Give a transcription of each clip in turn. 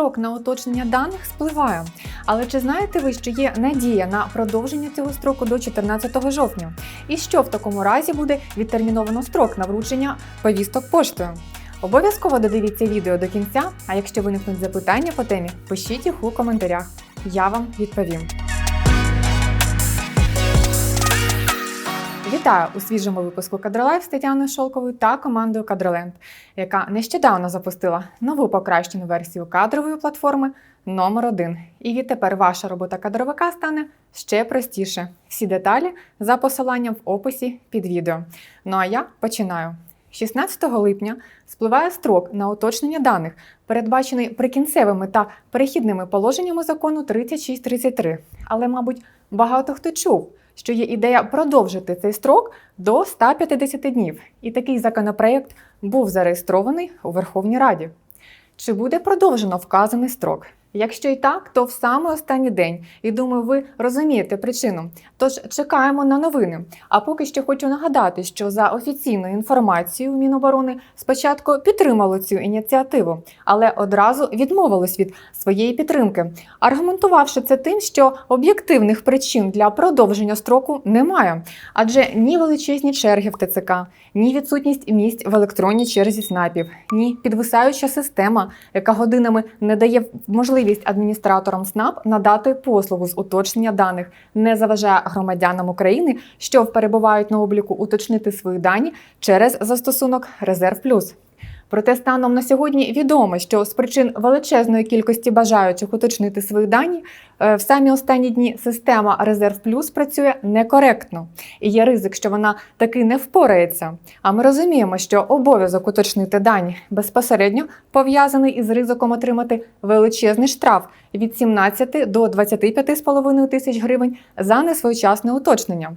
строк на уточнення даних спливає. Але чи знаєте ви, що є надія на продовження цього строку до 14 жовтня? І що в такому разі буде відтерміновано строк на вручення повісток поштою? Обов'язково додивіться відео до кінця, а якщо виникнуть запитання по темі, пишіть їх у коментарях. Я вам відповім. Вітаю у свіжому випуску Кадролайф з Тетяною Шолковою та командою Кадроленд, яка нещодавно запустила нову покращену версію кадрової платформи номер 1 І відтепер ваша робота кадровика стане ще простіше. Всі деталі за посиланням в описі під відео. Ну а я починаю. 16 липня спливає строк на уточнення даних, передбачений прикінцевими та перехідними положеннями закону 3633. Але, мабуть, багато хто чув, що є ідея продовжити цей строк до 150 днів. І такий законопроект був зареєстрований у Верховній Раді. Чи буде продовжено вказаний строк? Якщо і так, то в саме останній день. І думаю, ви розумієте причину. Тож чекаємо на новини. А поки що хочу нагадати, що за офіційною інформацією Міноборони спочатку підтримало цю ініціативу, але одразу відмовилось від своєї підтримки, аргументувавши це тим, що об'єктивних причин для продовження строку немає, адже ні величезні черги в ТЦК, ні відсутність місць в електронній черзі СНАПів, ні підвисаюча система, яка годинами не дає можливість адміністраторам СНАП надати послугу з уточнення даних, не заважає громадянам України, що перебувають на обліку, уточнити свої дані через застосунок Резерв Плюс. Проте станом на сьогодні відомо, що з причин величезної кількості бажаючих уточнити свої дані в самі останні дні система Резерв Плюс працює некоректно, і є ризик, що вона таки не впорається. А ми розуміємо, що обов'язок уточнити дані безпосередньо пов'язаний із ризиком отримати величезний штраф від 17 до 25,5 тисяч гривень за несвоєчасне уточнення.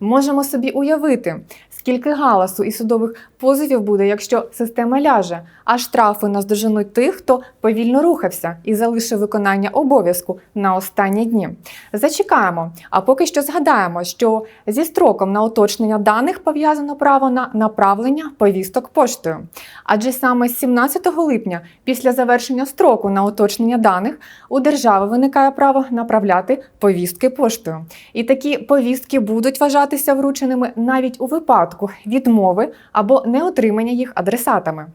Можемо собі уявити, скільки галасу і судових позовів буде, якщо система ляже, а штрафи наздоженуть тих, хто повільно рухався і залишив виконання обов'язку на останні дні. Зачекаємо, а поки що згадаємо, що зі строком на уточнення даних пов'язано право на направлення повісток поштою. Адже саме з 17 липня, після завершення строку на уточнення даних, у держави виникає право направляти повістки поштою. І такі повістки будуть вважатися врученими навіть у випадку відмови або неотримання їх адресатами.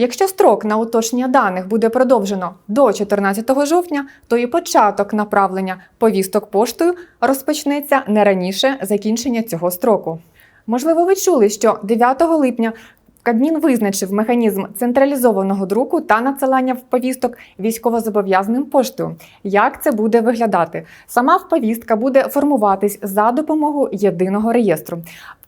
Якщо строк на уточнення даних буде продовжено до 14 жовтня, то і початок направлення повісток поштою розпочнеться не раніше закінчення цього строку. Можливо, ви чули, що 9 липня Кабмін визначив механізм централізованого друку та надсилання в повісток військовозобов'язаним поштою. Як це буде виглядати? Сама повістка буде формуватись за допомогою єдиного реєстру.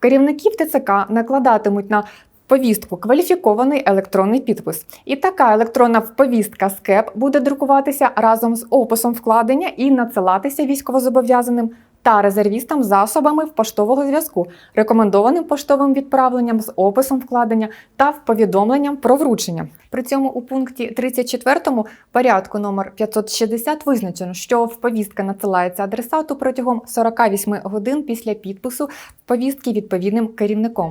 Керівників ТЦК накладатимуть на повістку кваліфікований електронний підпис. І така електронна повістка з КЕП буде друкуватися разом з описом вкладення і надсилатися військовозобов'язаним та резервістам засобами в поштового зв'язку, рекомендованим поштовим відправленням з описом вкладення та в повідомленням про вручення. При цьому у пункті 34 порядку номер 560 визначено, що в повістка надсилається адресату протягом 48 годин після підпису повістки відповідним керівником.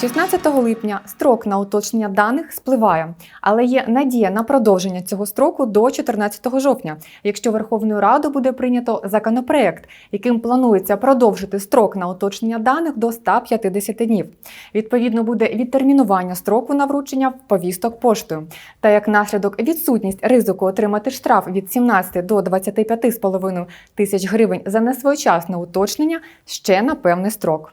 16 липня строк на уточнення даних спливає, але є надія на продовження цього строку до 14 жовтня, якщо Верховною Радою буде прийнято законопроект, яким планується продовжити строк на уточнення даних до 150 днів. Відповідно, буде відтермінування строку на вручення повісток поштою. Та як наслідок відсутність ризику отримати штраф від 17 до 25,5 тисяч гривень за несвоєчасне уточнення ще на певний строк.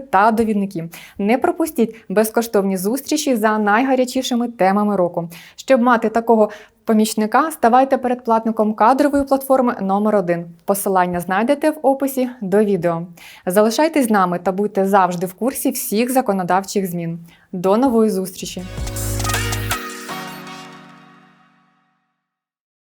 та довідники. Не пропустіть безкоштовні зустрічі за найгарячішими темами року. Щоб мати такого помічника, ставайте передплатником кадрової платформи номер 1 Посилання знайдете в описі до відео. Залишайтесь з нами та будьте завжди в курсі всіх законодавчих змін. До нової зустрічі!